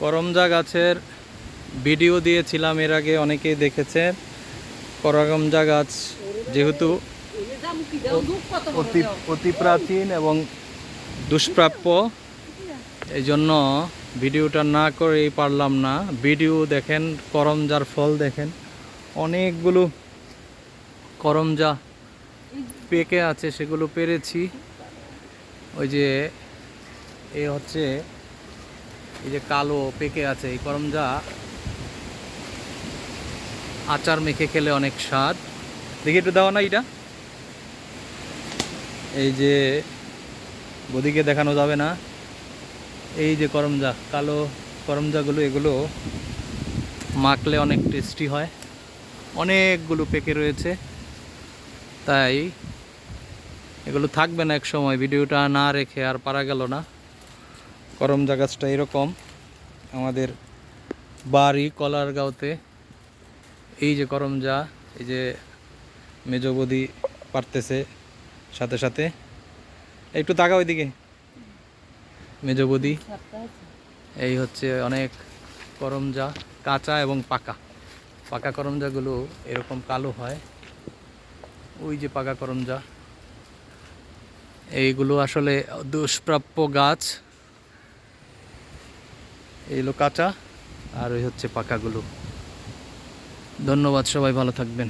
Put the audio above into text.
করমজা গাছের ভিডিও দিয়েছিলাম, এর আগে অনেকেই দেখেছে। করমজা গাছ যেহেতু অতি প্রাচীন এবং দুষ্প্রাপ্য এই জন্য ভিডিওটা না করেই পারলাম না। ভিডিও দেখেন, করমজার ফল দেখেন, অনেকগুলো করমজা পেকে আছে, সেগুলো পেরেছি। ওই যে, এ হচ্ছে এই যে কালো পেকে আছে, এই করমজা আচার মেখে খেলে অনেক স্বাদ। দেখি একটু দাও না এটা এই যে বদিকে দেখানো যাবে না। এই যে করমজা, কালো করমজাগুলো, এগুলো মাখলে অনেক টেস্টি হয়। অনেকগুলো পেকে রয়েছে। তাই এগুলো থাকবে না এক সময়, ভিডিওটা না রেখে আর পারা গেল না। করমজা গাছটা এরকম। আমাদের বাড়ি কলারগাঁওতে। এই যে করমজা এই যে মেজবদি পারতেছে সাথে সাথে। একটু তাকাও ওইদিকে। মেজবদি এই হচ্ছে অনেক করমজা কাঁচা এবং পাকা। পাকা করমজাগুলো এরকম কালো হয়। ওই যে পাকা করমজা এইগুলো আসলে দুষ্প্রাপ্য গাছ। এইগুলো কাঁচা আর ওই হচ্ছে পাকাগুলো। ধন্যবাদ সবাই ভালো থাকবেন।